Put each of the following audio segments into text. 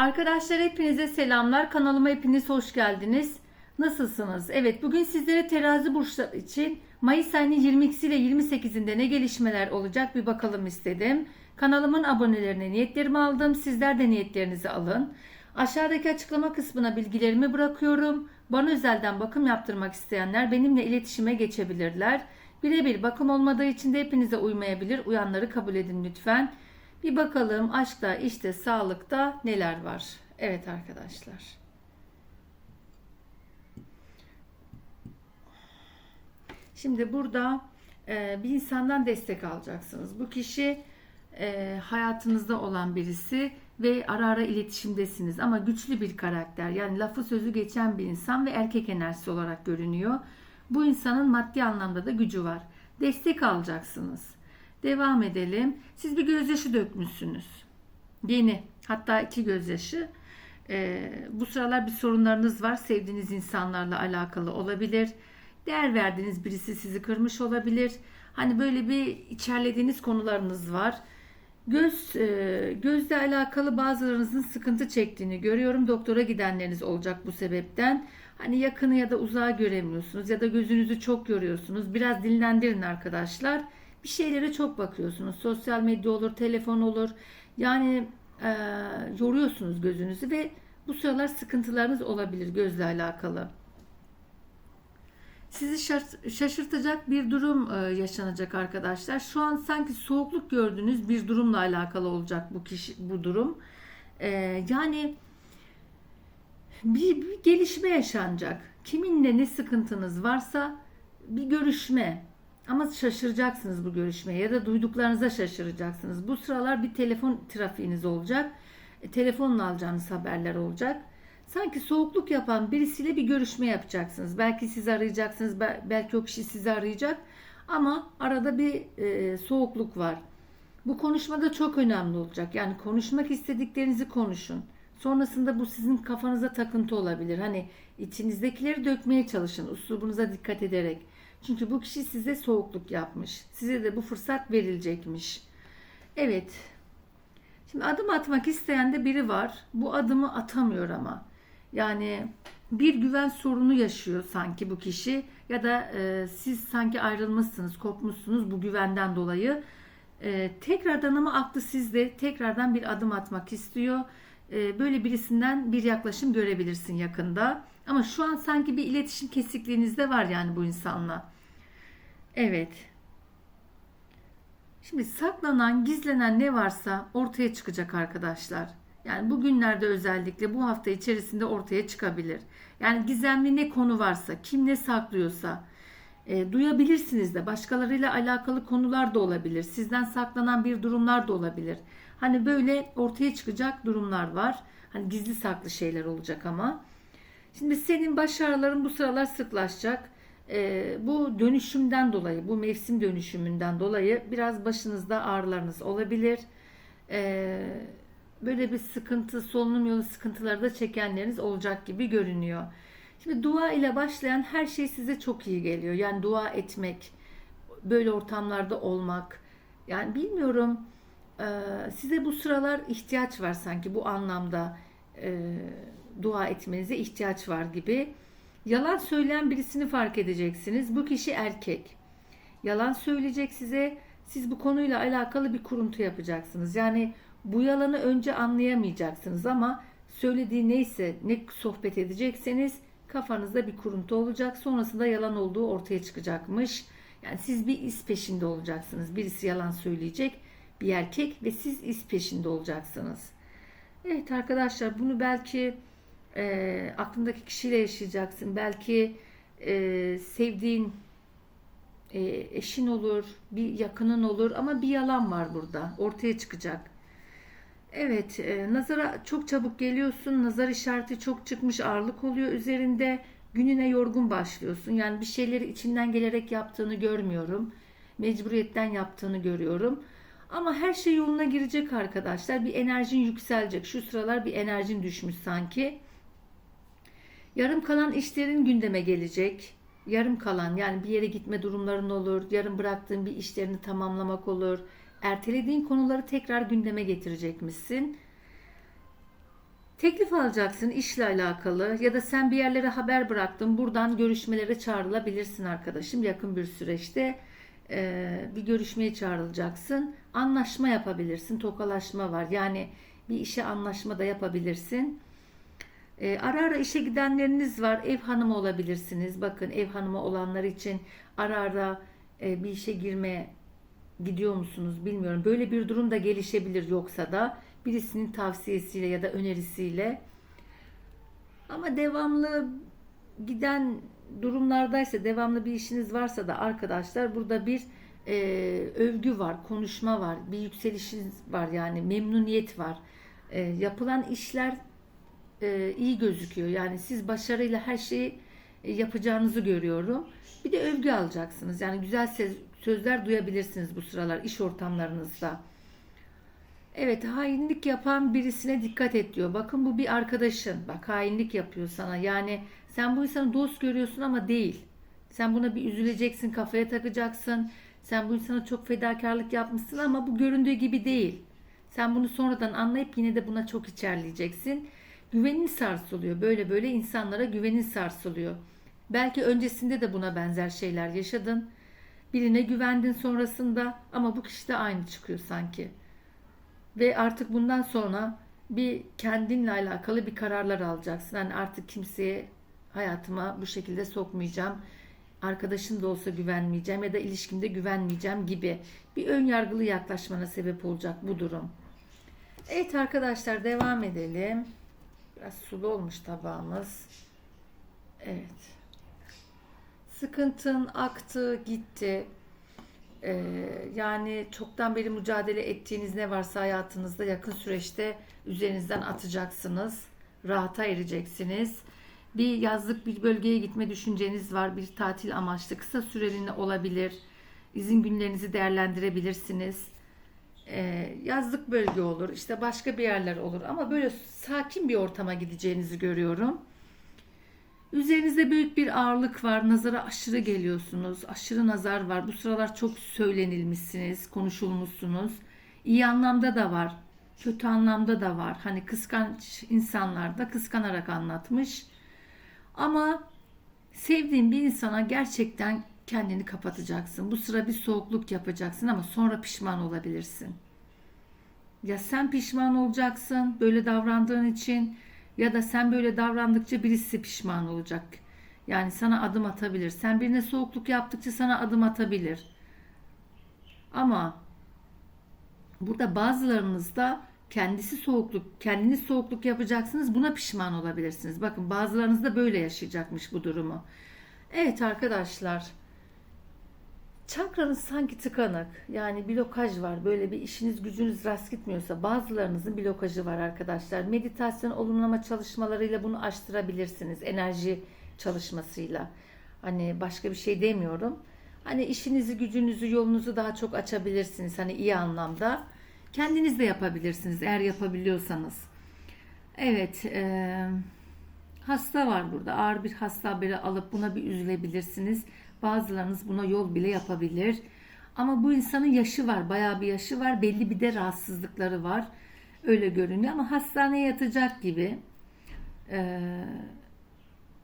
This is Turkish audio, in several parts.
Arkadaşlar hepinize selamlar. Kanalıma hepiniz hoş geldiniz. Nasılsınız? Evet bugün sizlere terazi burçları için Mayıs ayının 22'si ile 28'inde ne gelişmeler olacak bir bakalım istedim. Kanalımın abonelerine niyetlerimi aldım. Sizler de niyetlerinizi alın. Aşağıdaki açıklama kısmına bilgilerimi bırakıyorum. Bana özelden bakım yaptırmak isteyenler benimle iletişime geçebilirler. Birebir bakım olmadığı için de hepinize uymayabilir. Uyanları kabul edin lütfen. Bir bakalım aşkta, işte, sağlıkta neler var. Evet arkadaşlar. Şimdi burada e, bir insandan destek alacaksınız. Bu kişi e, hayatınızda olan birisi ve ara ara iletişimdesiniz ama güçlü bir karakter. Yani lafı sözü geçen bir insan ve erkek enerjisi olarak görünüyor. Bu insanın maddi anlamda da gücü var. Destek alacaksınız. Devam edelim. Siz bir gözyaşı dökmüşsünüz. Yeni. Hatta iki gözyaşı. Ee, bu sıralar bir sorunlarınız var. Sevdiğiniz insanlarla alakalı olabilir. Değer verdiğiniz birisi sizi kırmış olabilir. Hani böyle bir içerlediğiniz konularınız var. Göz e, gözle alakalı bazılarınızın sıkıntı çektiğini görüyorum. Doktora gidenleriniz olacak bu sebepten. Hani yakını ya da uzağı göremiyorsunuz ya da gözünüzü çok yoruyorsunuz. Biraz dinlendirin arkadaşlar. Bir şeylere çok bakıyorsunuz. Sosyal medya olur, telefon olur. Yani e, yoruyorsunuz gözünüzü ve bu sıralar sıkıntılarınız olabilir gözle alakalı. Sizi şaş- şaşırtacak bir durum e, yaşanacak arkadaşlar. Şu an sanki soğukluk gördüğünüz bir durumla alakalı olacak bu kişi bu durum. E, yani bir, bir gelişme yaşanacak. Kiminle ne sıkıntınız varsa bir görüşme. Ama şaşıracaksınız bu görüşmeye ya da duyduklarınıza şaşıracaksınız. Bu sıralar bir telefon trafiğiniz olacak. E, telefonla alacağınız haberler olacak. Sanki soğukluk yapan birisiyle bir görüşme yapacaksınız. Belki siz arayacaksınız, bel- belki o kişi sizi arayacak. Ama arada bir e, soğukluk var. Bu konuşmada çok önemli olacak. Yani konuşmak istediklerinizi konuşun. Sonrasında bu sizin kafanıza takıntı olabilir. Hani içinizdekileri dökmeye çalışın. Uslubunuza dikkat ederek. Çünkü bu kişi size soğukluk yapmış. Size de bu fırsat verilecekmiş. Evet. Şimdi adım atmak isteyen de biri var. Bu adımı atamıyor ama. Yani bir güven sorunu yaşıyor sanki bu kişi ya da e, siz sanki ayrılmışsınız, kopmuşsunuz bu güvenden dolayı. E, tekrardan ama aklı sizde tekrardan bir adım atmak istiyor. E, böyle birisinden bir yaklaşım görebilirsin yakında. Ama şu an sanki bir iletişim kesikliğiniz de var yani bu insanla. Evet. Şimdi saklanan, gizlenen ne varsa ortaya çıkacak arkadaşlar. Yani bugünlerde özellikle bu hafta içerisinde ortaya çıkabilir. Yani gizemli ne konu varsa, kim ne saklıyorsa e, duyabilirsiniz de. Başkalarıyla alakalı konular da olabilir. Sizden saklanan bir durumlar da olabilir. Hani böyle ortaya çıkacak durumlar var. Hani gizli saklı şeyler olacak ama. Şimdi senin baş ağrıların bu sıralar sıklaşacak. Ee, bu dönüşümden dolayı, bu mevsim dönüşümünden dolayı biraz başınızda ağrılarınız olabilir. Ee, böyle bir sıkıntı, solunum yolu sıkıntıları da çekenleriniz olacak gibi görünüyor. Şimdi dua ile başlayan her şey size çok iyi geliyor. Yani dua etmek, böyle ortamlarda olmak. Yani bilmiyorum e, size bu sıralar ihtiyaç var sanki bu anlamda e, dua etmenize ihtiyaç var gibi. Yalan söyleyen birisini fark edeceksiniz. Bu kişi erkek. Yalan söyleyecek size. Siz bu konuyla alakalı bir kuruntu yapacaksınız. Yani bu yalanı önce anlayamayacaksınız ama söylediği neyse ne sohbet edecekseniz kafanızda bir kuruntu olacak. Sonrasında yalan olduğu ortaya çıkacakmış. Yani siz bir iz peşinde olacaksınız. Birisi yalan söyleyecek bir erkek ve siz iz peşinde olacaksınız. Evet arkadaşlar bunu belki e, aklındaki kişiyle yaşayacaksın. Belki e, sevdiğin e, eşin olur, bir yakının olur ama bir yalan var burada. Ortaya çıkacak. Evet, e, nazara çok çabuk geliyorsun. Nazar işareti çok çıkmış, ağırlık oluyor üzerinde. Gününe yorgun başlıyorsun. Yani bir şeyleri içinden gelerek yaptığını görmüyorum. Mecburiyetten yaptığını görüyorum. Ama her şey yoluna girecek arkadaşlar. Bir enerjin yükselecek. Şu sıralar bir enerjin düşmüş sanki. Yarım kalan işlerin gündeme gelecek. Yarım kalan yani bir yere gitme durumların olur. Yarım bıraktığın bir işlerini tamamlamak olur. Ertelediğin konuları tekrar gündeme getirecekmişsin. Teklif alacaksın işle alakalı ya da sen bir yerlere haber bıraktın. Buradan görüşmelere çağrılabilirsin arkadaşım yakın bir süreçte. e, bir görüşmeye çağrılacaksın. Anlaşma yapabilirsin. Tokalaşma var. Yani bir işe anlaşma da yapabilirsin. E, ara ara işe gidenleriniz var. Ev hanımı olabilirsiniz. Bakın ev hanımı olanlar için ara ara e, bir işe girme gidiyor musunuz bilmiyorum. Böyle bir durum da gelişebilir yoksa da birisinin tavsiyesiyle ya da önerisiyle. Ama devamlı giden durumlardaysa, devamlı bir işiniz varsa da arkadaşlar burada bir e, övgü var, konuşma var, bir yükselişiniz var yani memnuniyet var. E, yapılan işler e, iyi gözüküyor. Yani siz başarıyla her şeyi e, yapacağınızı görüyorum. Bir de övgü alacaksınız. Yani güzel söz- sözler duyabilirsiniz bu sıralar iş ortamlarınızda. Evet hainlik yapan birisine dikkat et diyor. Bakın bu bir arkadaşın. Bak hainlik yapıyor sana. Yani sen bu insanı dost görüyorsun ama değil. Sen buna bir üzüleceksin, kafaya takacaksın. Sen bu insana çok fedakarlık yapmışsın ama bu göründüğü gibi değil. Sen bunu sonradan anlayıp yine de buna çok içerleyeceksin. Güvenin sarsılıyor. Böyle böyle insanlara güvenin sarsılıyor. Belki öncesinde de buna benzer şeyler yaşadın. Birine güvendin sonrasında ama bu kişi de aynı çıkıyor sanki. Ve artık bundan sonra bir kendinle alakalı bir kararlar alacaksın. Yani artık kimseye hayatıma bu şekilde sokmayacağım. Arkadaşım da olsa güvenmeyeceğim ya da ilişkimde güvenmeyeceğim gibi bir ön yargılı yaklaşmana sebep olacak bu durum. Evet arkadaşlar devam edelim. Biraz sulu olmuş tabağımız. Evet. Sıkıntın aktı, gitti. Ee, yani çoktan beri mücadele ettiğiniz ne varsa hayatınızda yakın süreçte üzerinizden atacaksınız. Rahata ereceksiniz. Bir yazlık bir bölgeye gitme düşünceniz var. Bir tatil amaçlı kısa süreliğine olabilir. İzin günlerinizi değerlendirebilirsiniz. Ee, yazlık bölge olur. işte başka bir yerler olur. Ama böyle sakin bir ortama gideceğinizi görüyorum. Üzerinizde büyük bir ağırlık var. Nazara aşırı geliyorsunuz. Aşırı nazar var. Bu sıralar çok söylenilmişsiniz, konuşulmuşsunuz. İyi anlamda da var. Kötü anlamda da var. Hani kıskanç insanlar da kıskanarak anlatmış. Ama sevdiğin bir insana gerçekten kendini kapatacaksın. Bu sıra bir soğukluk yapacaksın ama sonra pişman olabilirsin. Ya sen pişman olacaksın böyle davrandığın için ya da sen böyle davrandıkça birisi pişman olacak. Yani sana adım atabilir. Sen birine soğukluk yaptıkça sana adım atabilir. Ama burada bazılarınız da kendisi soğukluk, kendiniz soğukluk yapacaksınız. Buna pişman olabilirsiniz. Bakın bazılarınız da böyle yaşayacakmış bu durumu. Evet arkadaşlar. Çakranız sanki tıkanık. Yani blokaj var. Böyle bir işiniz gücünüz rast gitmiyorsa bazılarınızın blokajı var arkadaşlar. Meditasyon olumlama çalışmalarıyla bunu aştırabilirsiniz. Enerji çalışmasıyla. Hani başka bir şey demiyorum. Hani işinizi, gücünüzü, yolunuzu daha çok açabilirsiniz. Hani iyi anlamda. Kendiniz de yapabilirsiniz eğer yapabiliyorsanız. Evet. eee Hasta var burada. Ağır bir hasta haberi alıp buna bir üzülebilirsiniz. Bazılarınız buna yol bile yapabilir. Ama bu insanın yaşı var. Bayağı bir yaşı var. Belli bir de rahatsızlıkları var. Öyle görünüyor ama hastaneye yatacak gibi. Ee,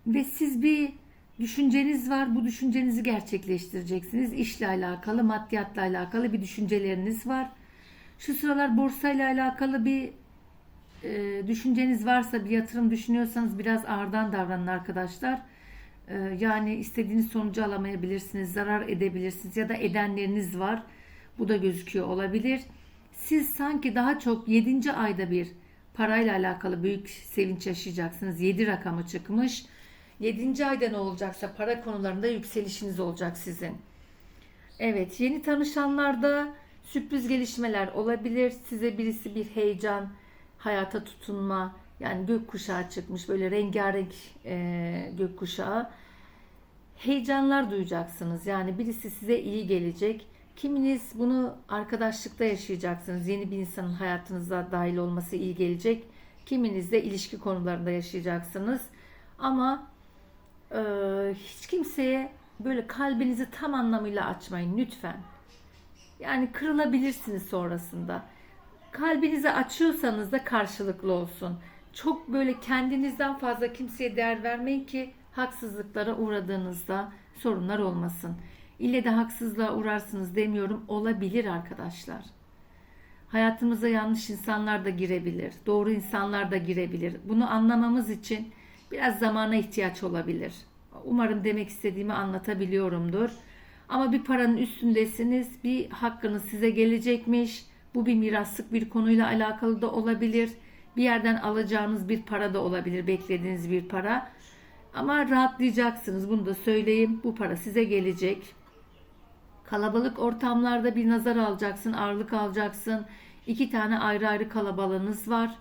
ve siz bir düşünceniz var. Bu düşüncenizi gerçekleştireceksiniz. İşle alakalı, maddiyatla alakalı bir düşünceleriniz var. Şu sıralar borsayla alakalı bir e, düşünceniz varsa bir yatırım düşünüyorsanız biraz ağırdan davranın arkadaşlar. E, yani istediğiniz sonucu alamayabilirsiniz, zarar edebilirsiniz ya da edenleriniz var. Bu da gözüküyor olabilir. Siz sanki daha çok 7. ayda bir parayla alakalı büyük sevinç yaşayacaksınız. 7 rakamı çıkmış. 7. ayda ne olacaksa para konularında yükselişiniz olacak sizin. Evet, yeni tanışanlarda sürpriz gelişmeler olabilir. Size birisi bir heyecan, hayata tutunma, yani gökkuşağı çıkmış böyle rengarenk e, gökkuşağı. Heyecanlar duyacaksınız. Yani birisi size iyi gelecek. Kiminiz bunu arkadaşlıkta yaşayacaksınız. Yeni bir insanın hayatınıza dahil olması iyi gelecek. Kiminiz de ilişki konularında yaşayacaksınız. Ama e, hiç kimseye böyle kalbinizi tam anlamıyla açmayın lütfen. Yani kırılabilirsiniz sonrasında. Kalbinizi açıyorsanız da karşılıklı olsun. Çok böyle kendinizden fazla kimseye değer vermeyin ki haksızlıklara uğradığınızda sorunlar olmasın. İlle de haksızlığa uğrarsınız demiyorum. Olabilir arkadaşlar. Hayatımıza yanlış insanlar da girebilir. Doğru insanlar da girebilir. Bunu anlamamız için biraz zamana ihtiyaç olabilir. Umarım demek istediğimi anlatabiliyorumdur. Ama bir paranın üstündesiniz. Bir hakkınız size gelecekmiş. Bu bir miraslık bir konuyla alakalı da olabilir. Bir yerden alacağınız bir para da olabilir. Beklediğiniz bir para. Ama rahatlayacaksınız. Bunu da söyleyeyim. Bu para size gelecek. Kalabalık ortamlarda bir nazar alacaksın, ağırlık alacaksın. İki tane ayrı ayrı kalabalığınız var.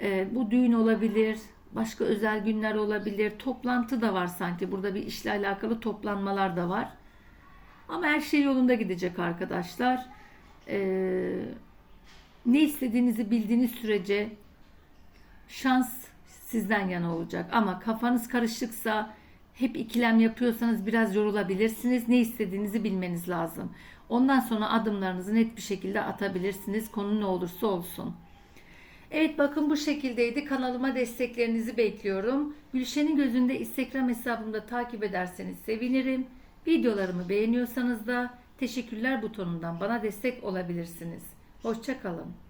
Ee, bu düğün olabilir, başka özel günler olabilir. Toplantı da var sanki. Burada bir işle alakalı toplanmalar da var. Ama her şey yolunda gidecek arkadaşlar. Ee, ne istediğinizi bildiğiniz sürece şans sizden yana olacak. Ama kafanız karışıksa, hep ikilem yapıyorsanız biraz yorulabilirsiniz. Ne istediğinizi bilmeniz lazım. Ondan sonra adımlarınızı net bir şekilde atabilirsiniz. Konu ne olursa olsun. Evet bakın bu şekildeydi. Kanalıma desteklerinizi bekliyorum. Gülşen'in gözünde Instagram hesabımda takip ederseniz sevinirim. Videolarımı beğeniyorsanız da teşekkürler butonundan bana destek olabilirsiniz. Hoşçakalın.